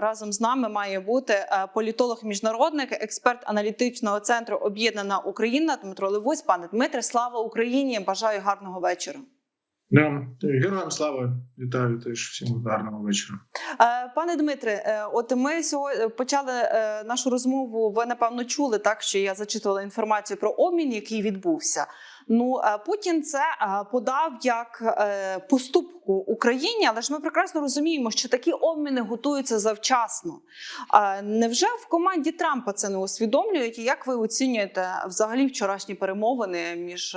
разом з нами має бути е, політолог-міжнародник, експерт аналітичного центру Об'єднана Україна Дмитро Левусь. Пане Дмитре, слава Україні! Бажаю гарного вечора. Да. Героям слава вітаю теж всім гарного вечора. Е, Пане Дмитре, е, от ми сьогодні почали нашу розмову. Ви напевно чули так, що я зачитувала інформацію про обмін, який відбувся. Ну е, Путін це е, подав як е, поступку Україні, але ж ми прекрасно розуміємо, що такі обміни готуються завчасно. Невже в команді Трампа це не усвідомлюють? Як ви оцінюєте взагалі вчорашні перемовини між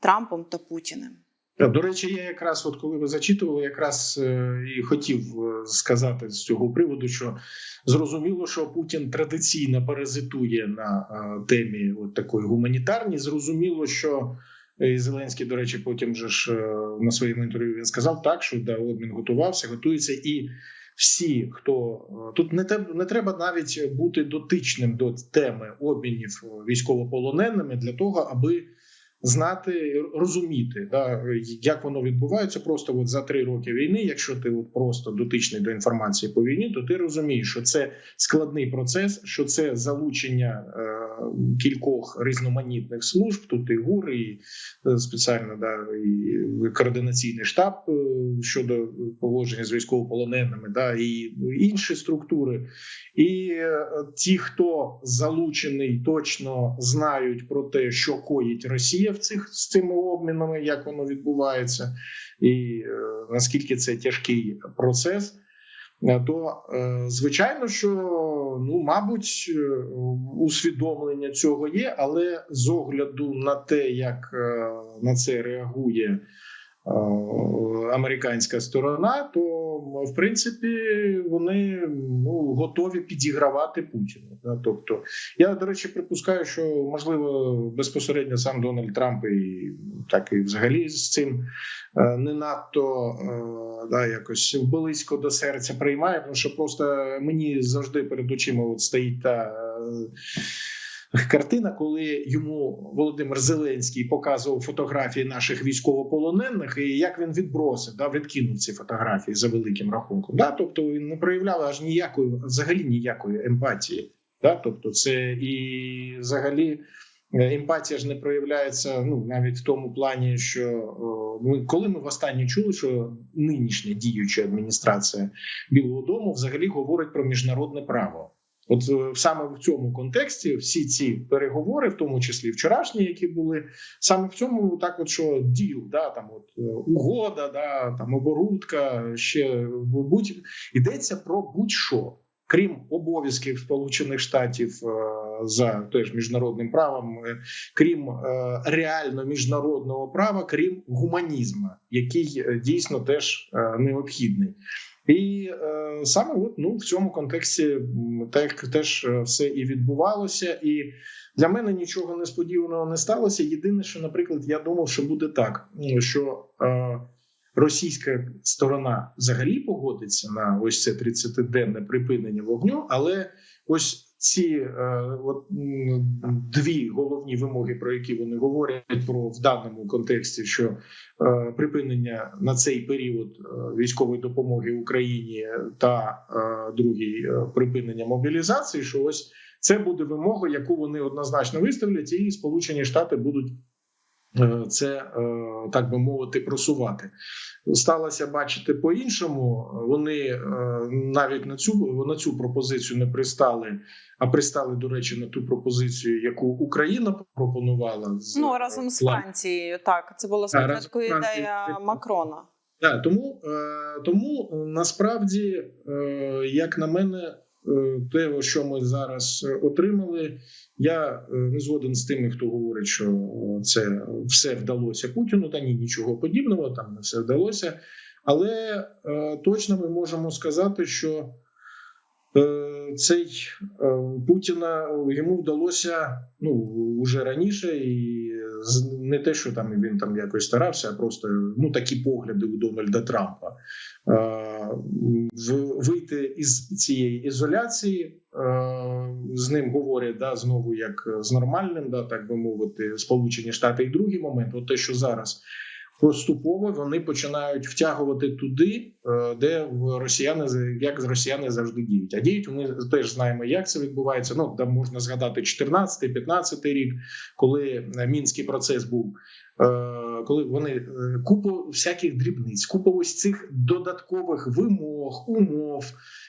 Трампом та Путіним? До речі, я якраз, от коли ви зачитували, якраз е, і хотів е, сказати з цього приводу, що зрозуміло, що Путін традиційно паразитує на е, темі от такої гуманітарній. Зрозуміло, що Зеленський, до речі, потім же ж на своєму інтерв'ю він сказав так, що да, обмін готувався, готується і. Всі, хто тут не те- не треба навіть бути дотичним до теми обмінів військовополоненими для того, аби знати, розуміти, да, як воно відбувається. Просто от за три роки війни, якщо ти от просто дотичний до інформації по війні, то ти розумієш, що це складний процес, що це залучення е, кількох різноманітних служб. Тут і ГУР, і е, спеціально да, і координаційний штаб е, щодо поводження з військовополоненими, да, і інші структури. І е, ті, хто залучений, точно знають про те, що коїть Росія в цих з цими обмінами, як воно відбувається, і наскільки це тяжкий процес. Е, То е, звичайно, що ну, мабуть, е, усвідомлення цього є, але з огляду на те, як на це реагує американська сторона, то в принципі вони ну, готові підігравати Путіну. Тобто, я до речі, припускаю, що можливо безпосередньо сам Дональд Трамп і так і взагалі з цим е, не надто е, да, якось близько до серця приймає, тому що просто мені завжди перед очима от стоїть та. Картина, коли йому Володимир Зеленський показував фотографії наших військовополонених, і як він відбросив, да, відкинув ці фотографії за великим рахунком. Да? Тобто він не проявляв аж ніякої, взагалі ніякої емпатії. Да? Тобто, це і взагалі е, емпатія ж не проявляється ну навіть в тому плані, що ми коли ми востаннє чули, що нинішня діюча адміністрація Білого Дому взагалі говорить про міжнародне право. От е, саме в цьому контексті всі ці переговори, в тому числі вчорашні, які були саме в цьому, так от що діл, да там от е, угода, да там оборудка, ще будь йдеться про будь-що, крім обов'язків Сполучених Штатів е, за теж міжнародним правом, крім реально міжнародного права, крім гуманізму, який дійсно теж необхідний. І е, саме от, ну, в цьому контексті так теж е, все і відбувалося. І для мене нічого несподіваного не сталося. Єдине, що, наприклад, я думав, що буде так, що е, російська сторона взагалі погодиться на ось це 30-денне припинення вогню, але ось ці е, от, дві головні вимоги, про які вони говорять про в даному контексті, що е, припинення на цей період е, військової допомоги Україні та другий припинення мобілізації, що ось це буде вимога, яку вони однозначно виставлять, і Сполучені Штати будуть. Е, Це е, так би мовити, просувати сталося бачити по-іншому. Вони е, навіть на цю на цю пропозицію не пристали, а пристали, до речі, на ту пропозицію, яку Україна пропонувала з Ну разом з Францією, так це була спочатку ідея Макрона. Да, тому, тому насправді, як на мене, те, що ми зараз е, отримали, я е, не згоден з тими, хто говорить, що е, це все вдалося Путіну. Та ні, нічого подібного, там не все вдалося. Але е, точно ми можемо сказати, що е, цей е, Путіна йому вдалося ну уже раніше, і не те, що там він там якось старався, а просто ну такі погляди у Дональда Трампа. Е, вийти із цієї ізоляції е, з ним говорять да знову як з нормальним, да так би мовити, Сполучені Штати. І другий момент, от те, що зараз поступово вони починають втягувати туди, е, де росіяни як росіяни завжди діють. А діють ми теж знаємо, як це відбувається. Ну там можна згадати 14-15 рік, коли е, мінський процес був. Е, Коли вони е, купу всяких дрібниць, купу ось цих додаткових вимог, умов,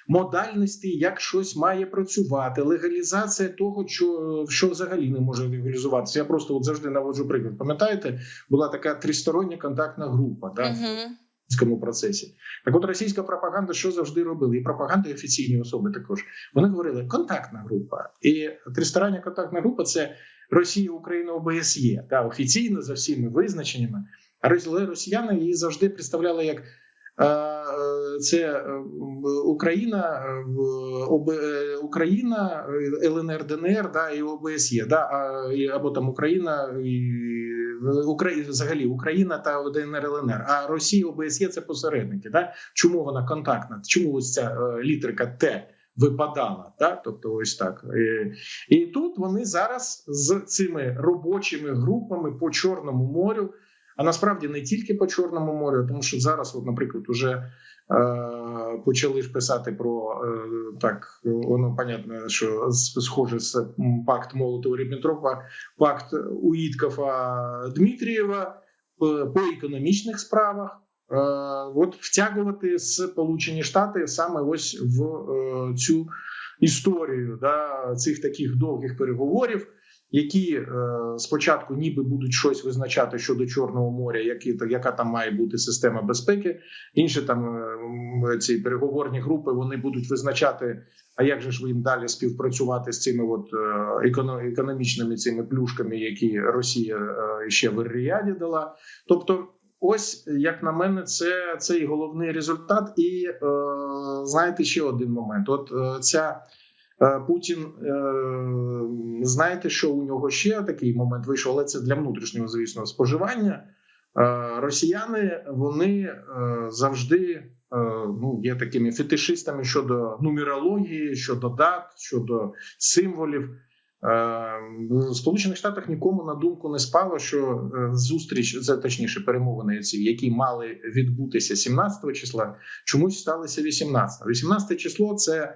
модальностей, як щось має працювати, легалізація того, що, що взагалі не може легалізуватися. Я просто от завжди наводжу приклад. Пам'ятаєте, була така тристороння контактна група да, Мгм. в цьому процесі. Так, от російська пропаганда що завжди робила, і пропаганда і офіційні особи також. Вони говорили контактна група. І тристороння контактна група це Росія, Україна, ОБСЄ, да, офіційно за всіми визначеннями. Але росіяни її завжди представляли як. е, е, Це е, Україна, ОБ, Україна, ЛНР, ДНР, да, і ОБСЄ, да, або там Україна і Україна взагалі Україна та ДНР ЛНР. А Росія ОБСЄ це посередники. Да? Чому вона контактна? Чому ось ця літерка Т випадала? Да? Тобто, ось так. І, і тут вони зараз з цими робочими групами по Чорному морю. А насправді не тільки по Чорному морю, тому що зараз, от, наприклад, уже е, почали ж писати про е, так, воно понятно, що схоже з пакт Молотова Ріббентропа, пакт Уїткова Дмитрієва е, по економічних справах. Е, От втягувати Сполучені Штати саме ось в е, цю історію да, цих таких довгих переговорів, які е, спочатку ніби будуть щось визначати щодо Чорного моря, які яка там має бути система безпеки. Інші там е, ці переговорні групи вони будуть визначати. А як же ж ви їм далі співпрацювати з цими от е, економічними цими плюшками, які Росія е, ще в Ріаді дала? Тобто, ось як на мене, це цей головний результат. І е, знаєте, ще один момент: от е, ця. е, Путін, е, знаєте, що у нього ще такий момент вийшов, але це для внутрішнього, звісно, споживання. Е, Росіяни вони е, завжди е, ну, є такими фетишистами щодо нумерології, щодо дат, щодо символів. Е, В Сполучених Штатах нікому на думку не спало, що е, зустріч, це точніше перемовини, ці, які мали відбутися 17 числа, чомусь сталися 18. 18 число це е,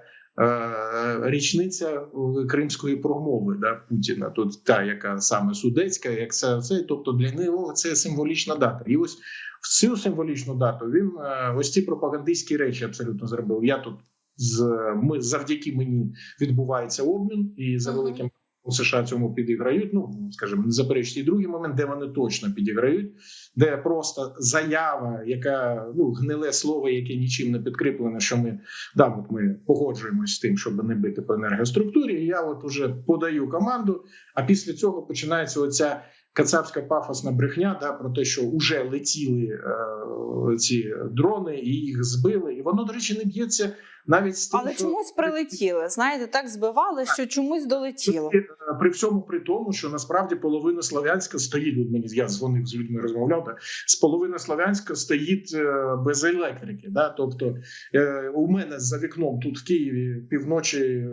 річниця е, кримської промови да, Путіна. Тут та, яка саме судецька, як це, це тобто для нього це символічна дата. І ось в цю символічну дату він ось ці пропагандистські речі абсолютно зробив. Я тут з ми завдяки мені відбувається обмін, і за великим у США цьому підіграють. Ну скажімо, не заперечте, і другий момент, де вони точно підіграють, де просто заява, яка ну гниле слово, яке нічим не підкріплене, що ми да, от ми погоджуємось з тим, щоб не бити по енергоструктурі. І я от уже подаю команду. А після цього починається оця кацапська пафосна брехня, да, про те, що вже летіли е, ці дрони і їх збили. І воно, до речі, не б'ється навіть з тим, Але що... чомусь прилетіли. Знаєте, так збивали, що чомусь долетіло. При, при всьому при тому, що насправді половина Слов'янська стоїть. От мені я дзвонив з людьми, розмовляв. Да, з половини Слов'янська стоїть е, без електрики. Да, тобто е, у мене за вікном тут в Києві півночі е,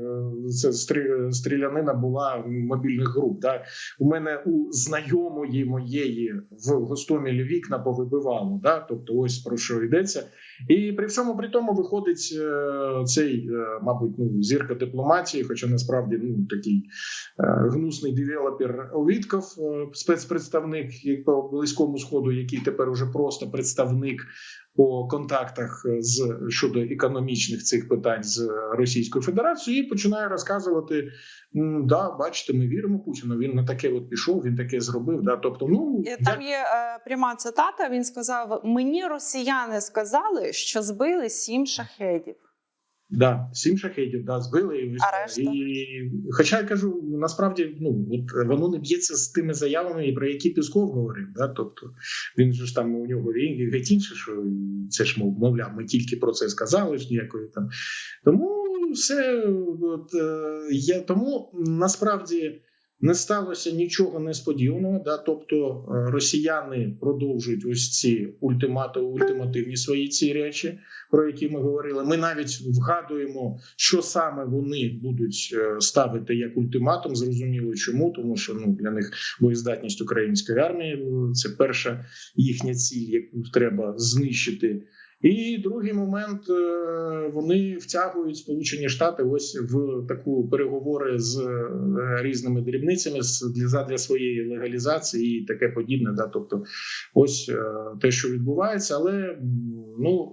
це стрі- стрілянина була мобільних груп. Да. У мене у знайомої моєї в Гостомелі вікна повибивало. Да, тобто, ось про що йдеться. І при всьому при тому виходить е, цей, е, мабуть, ну зірка дипломатії, хоча насправді ну такий е, гнусний девелопер Вітков, е, спецпредставник по близькому сходу, який тепер уже просто представник по контактах з щодо економічних цих питань з Російською Федерацією, і починає розказувати: да, бачите, ми віримо Путіну. Він на таке от пішов, він таке зробив. Да, тобто, ну Там є е, пряма цитата. Він сказав: Мені росіяни сказали, що збили сім шахедів. Да, сім шахетів да, збили і, решта? і хоча я кажу, насправді ну от воно не б'ється з тими заявами, про які Пісков говорив. Да? Тобто він же ж там у нього він геть інше, що це ж мов- мовляв, ми тільки про це сказали ж ніякої там. Тому все от, е, я тому насправді Не сталося нічого несподіваного. Да, тобто е, росіяни продовжують ось ці ультимату, ультимативні свої ці речі, про які ми говорили. Ми навіть вгадуємо, що саме вони будуть е, ставити як ультиматум. Зрозуміло, чому тому, що ну для них боєздатність української армії е, це перша їхня ціль, яку треба знищити. І другий момент е, вони втягують Сполучені Штати ось в таку переговори з е, різними дрібницями для задля своєї легалізації і таке подібне. Да, тобто, ось е, те, що відбувається, але ну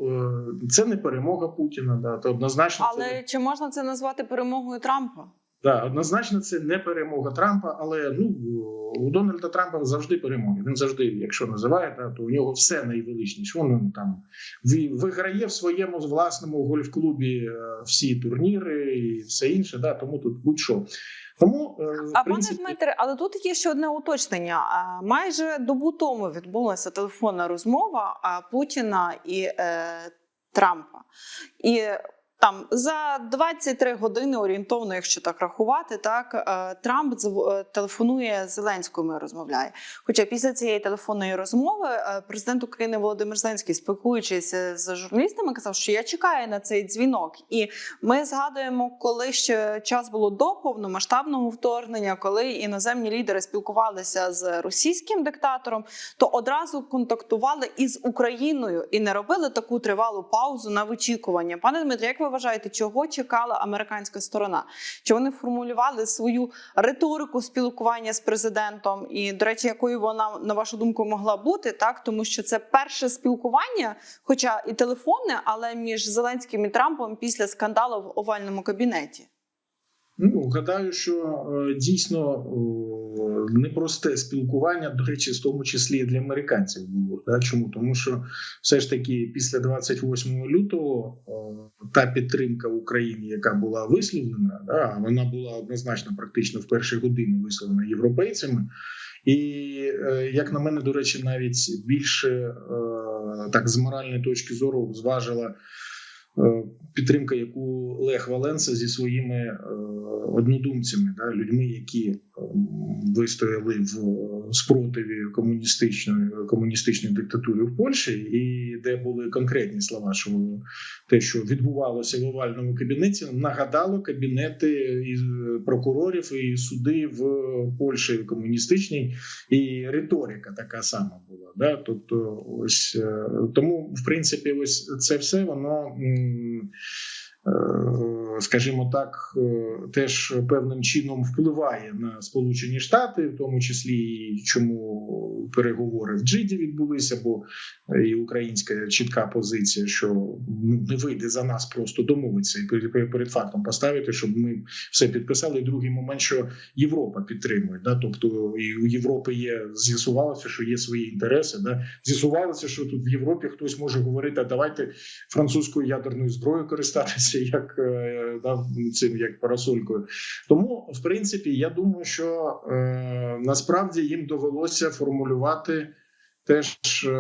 це не перемога Путіна. Да, то однозначно це Але чи можна це назвати перемогою Трампа? Да, однозначно, це не перемога Трампа, але ну у Дональда Трампа завжди перемоги. Він завжди, якщо називає, да, то у нього все найвеличніше. Він там ві- виграє в своєму власному гольф-клубі е, всі турніри і все інше. Да, тому тут будь-що. Тому е, А принципі, пане Дмитре, але тут є ще одне уточнення. Майже добу тому відбулася телефонна розмова Путіна і е, Трампа. І там за 23 години орієнтовно, якщо так рахувати, так е, Трамп е, телефонує Зеленському розмовляє. Хоча після цієї телефонної розмови е, президент України Володимир Зеленський, спілкуючись з журналістами, казав, що я чекаю на цей дзвінок. І ми згадуємо, коли ще час було до повномасштабного вторгнення, коли іноземні лідери спілкувалися з російським диктатором, то одразу контактували із Україною і не робили таку тривалу паузу на вичікування. Пане Дмитре, як ви вважаєте, чого чекала американська сторона? Чи вони формулювали свою риторику спілкування з президентом? І до речі, якою вона на вашу думку могла бути, так тому що це перше спілкування, хоча і телефонне, але між Зеленським і Трампом після скандалу в овальному кабінеті. Ну, гадаю, що е, дійсно е, непросте спілкування, до речі, в тому числі і для американців було. Да? Чому? Тому що все ж таки після 28 лютого е, та підтримка Україні, яка була висловлена, да, вона була однозначно практично в перші години висловлена європейцями. І е, як на мене, до речі, навіть більше е, так з моральної точки зору зважила підтримка, яку Лех Валенса зі своїми е, однодумцями, да, людьми, які е, вистояли в спротиві комуністичної комуністичної диктатури в Польщі, і де були конкретні слова, що те, що відбувалося в овальному кабінеті, нагадало кабінети і прокурорів і суди в Польщі комуністичній, і риторика така сама була. Да? Тобто, ось е, тому, в принципі, ось це все воно. Um. Скажімо так, е, теж певним чином впливає на Сполучені Штати, в тому числі і чому переговори в Джиді відбулися, бо і українська чітка позиція, що не вийде за нас просто домовитися і перед- перед фактом поставити, щоб ми все підписали. І другий момент, що Європа підтримує. Да? Тобто і у Європи є з'ясувалося, що є свої інтереси. Да? З'ясувалося, що тут в Європі хтось може говорити, а давайте французькою ядерною зброєю користатися, як е, да, цим як парасолькою. Тому, в принципі, я думаю, що е, насправді їм довелося формулювати. Теж е,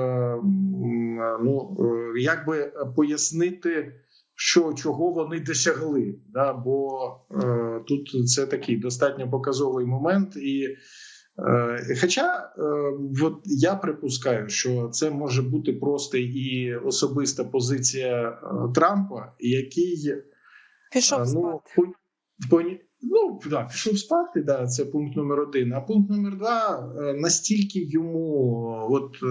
ну е, як би пояснити, що чого вони досягли, да? бо е, тут це такий достатньо показовий момент, і е, хоча от я припускаю, що це може бути просто і особиста позиція Трампа, який Пішов а, ну, спати. по, ну да, пішов спати, да, це пункт номер один. А пункт номер два е, настільки йому, от е,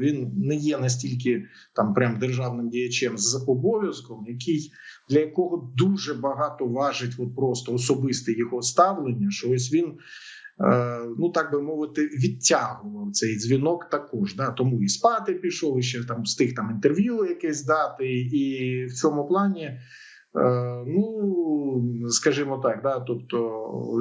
він не є настільки там прям державним діячем з обов'язком, який для якого дуже багато важить, от просто особисте його ставлення, що ось він. е, Ну, так би мовити, відтягував цей дзвінок також. Да? Тому і спати пішов, і ще там встиг там інтерв'ю якесь дати, і в цьому плані Ну, скажімо так, да, тобто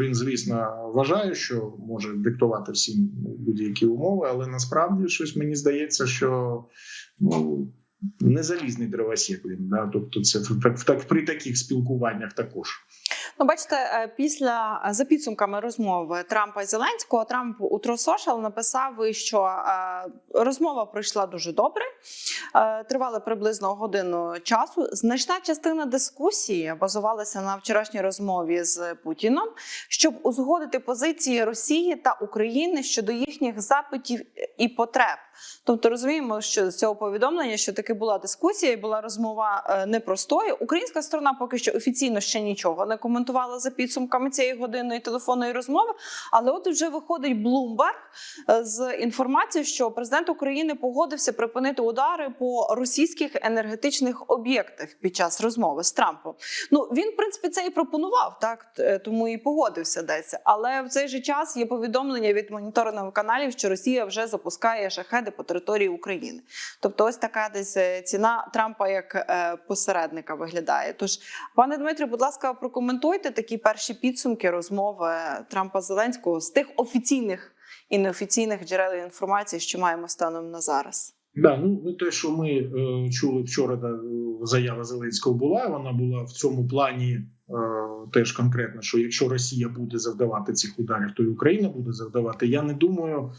він, звісно, вважає, що може диктувати всім будь-які умови, але насправді щось мені здається, що ну, не залізний дровосік він. Да, тобто, це в, так, в, так, при таких спілкуваннях також. Ну, бачите, е, після е, за підсумками розмови Трампа і Зеленського, Трамп у True написав, що е, розмова пройшла дуже добре, тривала приблизно годину часу. Значна частина дискусії базувалася на вчорашній розмові з Путіном, щоб узгодити позиції Росії та України щодо їхніх запитів і потреб. Тобто розуміємо, що з цього повідомлення, що таки була дискусія, і була розмова е, непростою. Українська сторона поки що офіційно ще нічого не коментувала за підсумками цієї годинної телефонної розмови. Але от вже виходить е, з інформацією, що президент України погодився припинити удари по російських енергетичних об'єктах під час розмови з Трампом. Ну він, в принципі, це і пропонував, так тому і погодився десь. Але в цей же час є повідомлення від моніторингових каналів, що Росія вже запускає шахеди по території України. Тобто, ось така десь е, ціна Трампа як е, посередника виглядає. Тож, пане Дмитре, будь ласка, прокоментуйте такі перші підсумки розмови Трампа Зеленського з тих офіційних і неофіційних джерел інформації, що маємо станом на зараз. Да, ну ну, те, що ми е, чули вчора, да, заява Зеленського була. Вона була в цьому плані е, теж конкретно, що якщо Росія буде завдавати цих ударів, то і Україна буде завдавати. Я не думаю,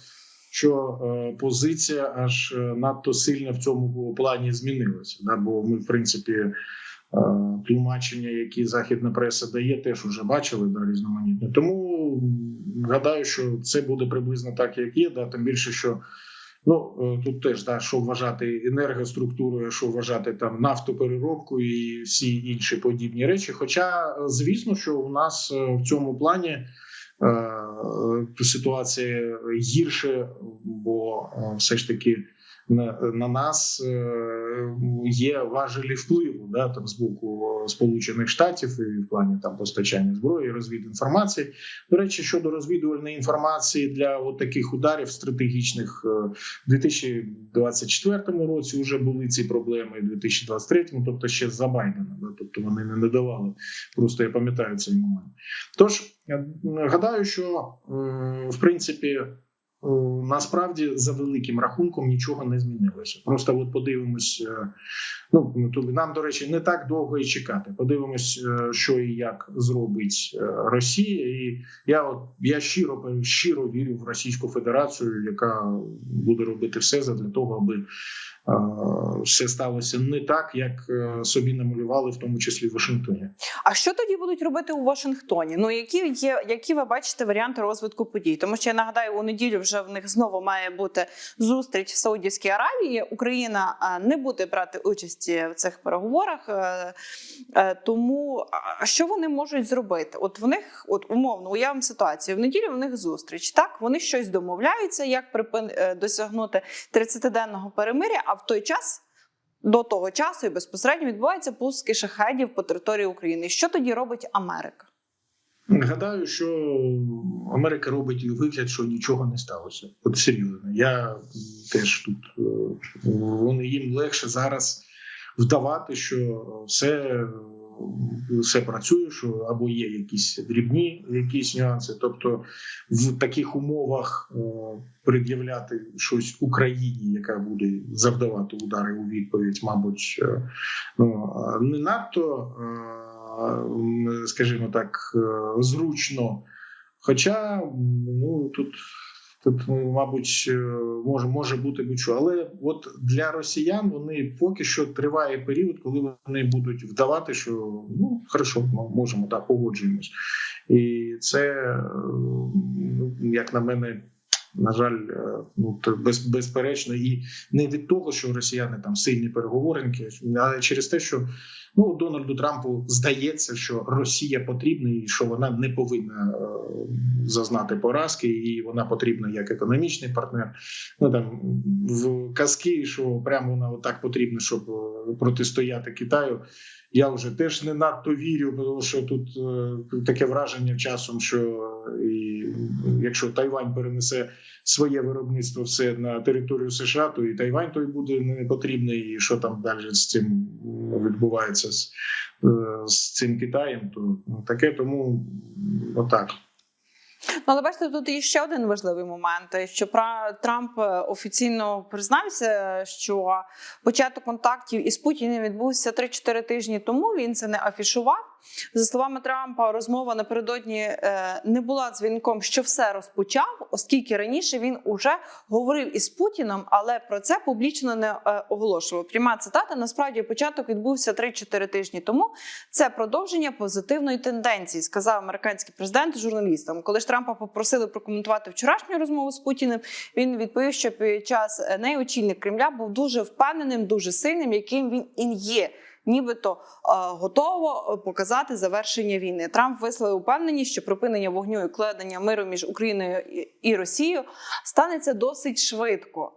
що е, позиція аж е, надто сильно в цьому плані змінилася. Да, бо ми, в принципі, е, тлумачення, які західна преса дає, теж вже бачили да, різноманітне. Тому гадаю, що це буде приблизно так, як є. Да, тим більше, що Ну тут теж да, що вважати енергоструктурою, що вважати там нафтопереробку і всі інші подібні речі. Хоча, звісно, що у нас в цьому плані ситуація гірше, бо е, все ж таки на, на нас е, є важелі впливу да, там, з боку Сполучених Штатів і в плані там постачання зброї, розвідінформації. До речі, щодо розвідувальної інформації для таких ударів стратегічних е, в 2024 році вже були ці проблеми, в 2023, тобто ще за Байдена. Да, тобто вони не надавали. Просто я пам'ятаю цей момент. Тож гадаю, що е, в принципі. Е, Насправді за великим рахунком нічого не змінилося. Просто от подивимось. е, Ну тобі нам, до речі, не так довго і чекати. Подивимось, е, що і як зробить Росія. І я от я щиро щиро вірю в Російську Федерацію, яка буде робити все для того, аби все сталося не так, як е, собі намалювали, в тому числі в Вашингтоні. А що тоді будуть робити у Вашингтоні? Ну які є, які ви бачите варіанти розвитку подій? Тому що я нагадаю, у неділю вже в них знову має бути зустріч в Саудівській Аравії. Україна не буде брати участі в цих переговорах. е, е, Тому що вони можуть зробити? От в них, от умовно, уявимо ситуацію. В неділю в них зустріч. Так вони щось домовляються, як припин е, досягнути 30-денного перемиря. В той час. До того часу і безпосередньо відбуваються пуски шахедів по території України. Що тоді робить Америка? Гадаю, що Америка робить вигляд, що нічого не сталося. От серйозно. Я теж тут е, вони їм легше зараз вдавати, що все, все працює, що або є якісь дрібні якісь нюанси. Тобто в таких умовах е, пред'являти щось Україні, яка буде завдавати удари у відповідь, мабуть, е, ну не надто. е, скажімо так, е, зручно. Хоча ну тут, тут ну, мабуть, е, може може бути будь-що. Але от для росіян вони поки що триває період, коли вони будуть вдавати, що ну хорошо, ми можемо так погоджуємось, і це е, ну, як на мене. На жаль, е, ну без, безперечно, і не від того, що росіяни там сильні переговорники, а через те, що ну Дональду Трампу здається, що Росія потрібна і що вона не повинна е, зазнати поразки, і вона потрібна як економічний партнер. Ну там в казки, що прямо вона отак потрібна, щоб е, протистояти Китаю. Я вже теж не надто вірю, тому що тут е, таке враження часом, що і якщо Тайвань перенесе своє виробництво все на територію США, то і Тайвань той буде не потрібний. І що там далі з цим відбувається з, е, з цим Китаєм, то таке тому отак. Ну, але бачите, тут є ще один важливий момент. Що Трамп е, офіційно признався, що початок контактів із Путіним відбувся 3-4 тижні тому. Він це не афішував. За словами Трампа, розмова напередодні е, не була дзвінком, що все розпочав, оскільки раніше він уже говорив із Путіном, але про це публічно не е, оголошував. Пряма цитата насправді початок відбувся 3-4 тижні тому. Це продовження позитивної тенденції, сказав американський президент журналістам. Коли ж Трампа попросили прокоментувати вчорашню розмову з Путіним, він відповів, що під час неї очільник Кремля був дуже впевненим, дуже сильним, яким він і є. Нібито е, готово показати завершення війни. Трамп висловив упевненість, що припинення вогню і вкладення миру між Україною і- Росією станеться досить швидко.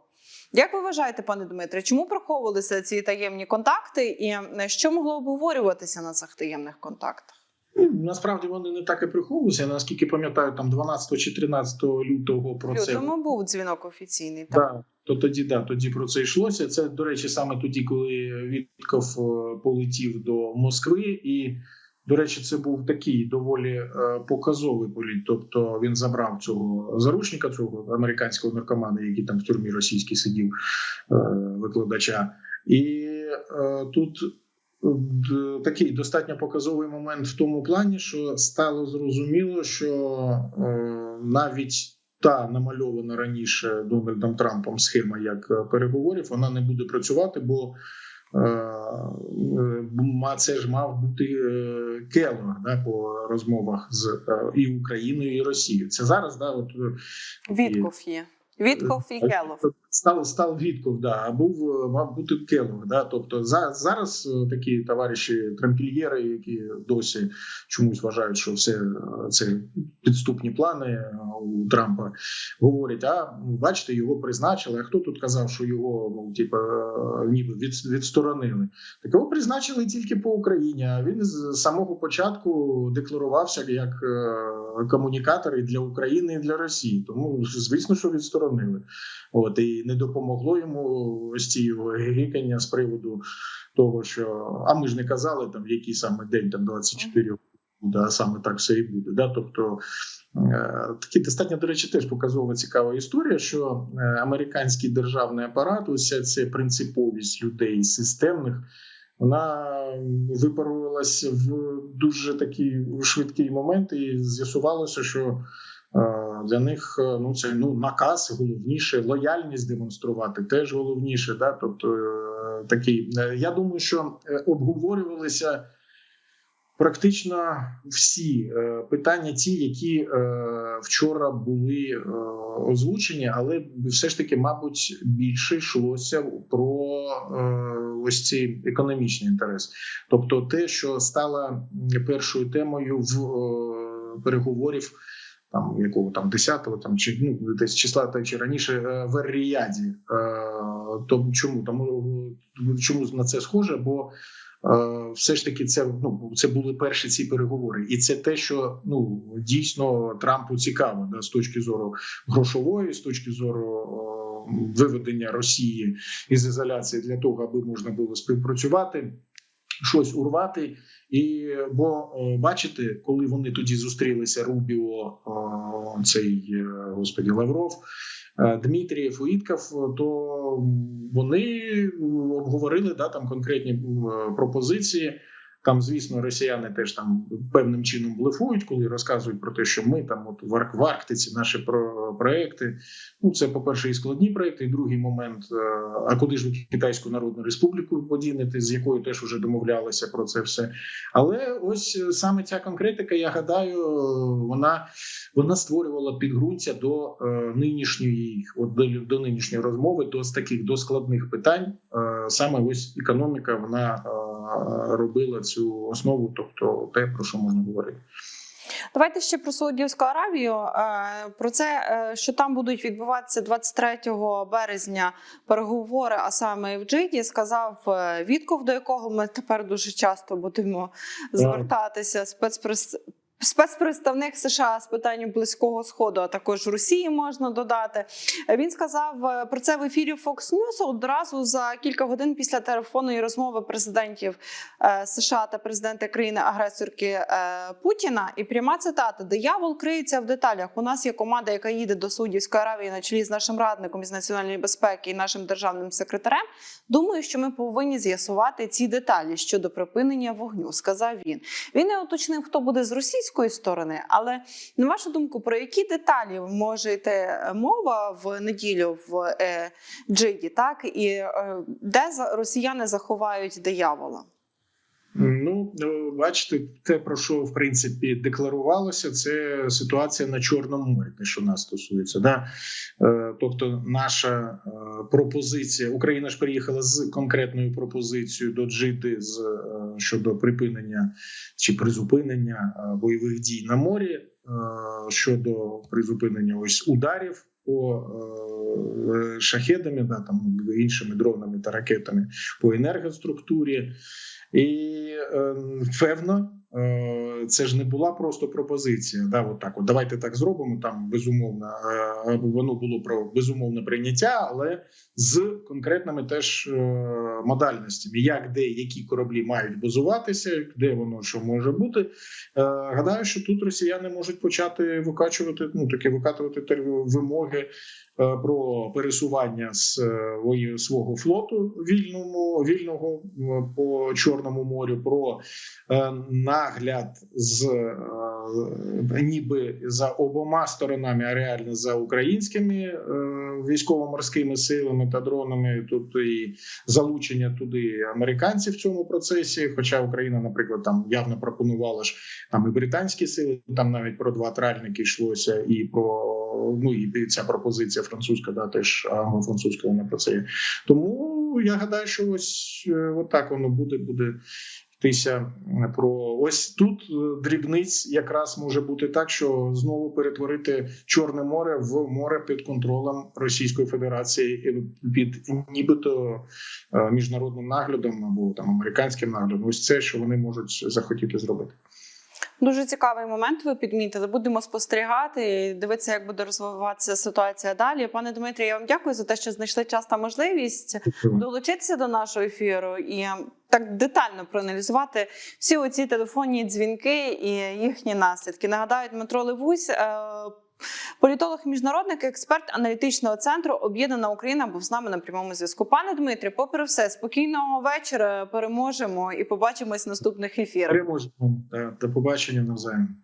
Як ви вважаєте, пане Дмитре, чому приховувалися ці таємні контакти, і е, що могло обговорюватися на цих таємних контактах? Ну, Насправді вони не так і приховувалися. Наскільки пам'ятаю, там 12 чи 13 лютого про це лютому був дзвінок офіційний. Так. Да, то тоді да, тоді про це йшлося. Це до речі, саме тоді, коли Вітков е, полетів до Москви, і до речі, це був такий доволі е, показовий політ. Тобто він забрав цього заручника, цього американського наркомана, який там в тюрмі російській сидів е, викладача, і тут. Такий достатньо показовий момент в тому плані, що стало зрозуміло, що навіть та намальована раніше Дональдом Трампом схема як е, переговорів, вона не буде працювати, бо е, е, це ж мав бути Келлог, да, по розмовах з і Україною, і Росією. Це зараз да, от, Вітков є. Вітков і Гелов. Став став Вітков, да, а був е, мав бути Келлог. Да, тобто за, зараз е, такі товариші трампільєри, які досі чомусь вважають, що все е, це підступні плани у Трампа, говорять: а ну, бачите, його призначили. А хто тут казав, що його ну, типу, ніби від, відсторонили? Так його призначили тільки по Україні. А він з самого початку декларувався як комунікатор і для України і для Росії. Тому звісно, що відсторонили. От і не допомогло йому ось ці його гикання з приводу того, що а ми ж не казали там, в який саме день там 24 буде, а саме так все і буде. Да? Тобто е, такі достатньо, до речі, теж показова цікава історія, що е, американський державний апарат, ось ця принциповість людей системних. Вона випарувалася в дуже такий швидкий момент, і з'ясувалося, що для них е, ну це ну наказ головніше, лояльність демонструвати теж головніше. Да? Тобто е, такий Е, я думаю, що е, обговорювалися практично всі е, питання, ті, які е, вчора були е, озвучені, але все ж таки, мабуть, більше йшлося про е, ось ці економічні інтереси. Тобто, те, що стало першою темою в е, переговорів. Там якого там 10-го, там чи ну десь числа та чи раніше е, в Ер-Ріяді. Е, то чому тому чому на це схоже? Бо е, все ж таки це ну це були перші ці переговори, і це те, що ну дійсно Трампу цікаво, да, з точки зору грошової, з точки зору е, виведення Росії із ізоляції для того, аби можна було співпрацювати, щось урвати. І бо е, бачите, коли вони тоді зустрілися, Рубіо, е, цей е, господі Лавров, Дмитрієв, Уїтков, то вони обговорили да там конкретні пропозиції. Там, звісно, росіяни теж там певним чином блефують, коли розказують про те, що ми там, от в Арктиці, наші про проекти. Ну, це, по-перше, і складні проекти. І другий момент: е, а куди ж ви Китайську Народну Республіку подінете, з якою теж вже домовлялися про це все. Але ось е, саме ця конкретика, я гадаю, вона, вона створювала підґрунтя до е, нинішньої, от до, до нинішньої розмови, до таких до складних питань. Саме ось економіка вона е, робила цю основу, тобто те, про що можна говорити. Давайте ще про Саудівську Аравію. Е, Про це, е, що там будуть відбуватися 23 березня переговори, а саме в Джиді, сказав Вітков, до якого ми тепер дуже часто будемо звертатися. Спецпрес Спецпредставник США з питань близького сходу, а також Росії можна додати. Він сказав е, про це в ефірі Fox News одразу за кілька годин після телефонної розмови президентів е, США та президента країни-агресорки е, Путіна. І пряма цитата: диявол криється в деталях. У нас є команда, яка їде до Саудівської Аравії на чолі з нашим радником із національної безпеки і нашим державним секретарем. Думаю, що ми повинні з'ясувати ці деталі щодо припинення вогню. Сказав він. Він не уточнив, хто буде з російської сторони, але на вашу думку, про які деталі може йти е, мова в неділю в е, Джиді, так і е, де росіяни заховають диявола? Ну, е, бачите, те, про що в принципі декларувалося, це ситуація на Чорному морі, те, що нас стосується. Да? Е, Тобто, наша е, пропозиція, Україна ж приїхала з конкретною пропозицією до Джиди з е, щодо припинення чи призупинення бойових дій на морі, щодо призупинення ось ударів. По шахедами, да, там іншими дронами та ракетами по енергоструктурі, і е, певно, е, це ж не була просто пропозиція. Да, от так, от давайте так зробимо. Там безумовно е, воно було про безумовне прийняття, але з конкретними теж е, модальностями, як де які кораблі мають базуватися, де воно що може бути. Гадаю, що тут росіяни можуть почати викачувати ну таке викатувати вимоги про пересування з е, свого флоту вільному вільного е, по Чорному морю, про е, нагляд з е, ніби за обома сторонами, а реально за українськими е, військово-морськими силами та дронами. Тобто і залучення туди американців в цьому процесі. Хоча Україна, наприклад, там явно пропонувала ж там і британські сили, там навіть про два тральники йшлося, і про ну і ця пропозиція французька, да теж англо-французька вона про це. є. Тому я гадаю, що ось е, отак воно буде буде. Йтися про ось тут е, дрібниць якраз може бути так, що знову перетворити Чорне море в море під контролем Російської Федерації під нібито е, міжнародним наглядом або там американським наглядом. Ось це, що вони можуть захотіти зробити. Дуже цікавий момент. Ви підмітили. Будемо спостерігати і дивитися, як буде розвиватися ситуація далі. Пане Дмитрі, я вам дякую за те, що знайшли час та можливість долучитися до нашого ефіру і так детально проаналізувати всі оці телефонні дзвінки і їхні наслідки. Нагадаю, Дмитро Левусь. Політолог, міжнародник, експерт аналітичного центру Об'єднана Україна був з нами на прямому зв'язку. Пане Дмитрі, попри все, спокійного вечора. Переможемо і побачимось в наступних ефірах. Переможемо. До побачення навзаєм.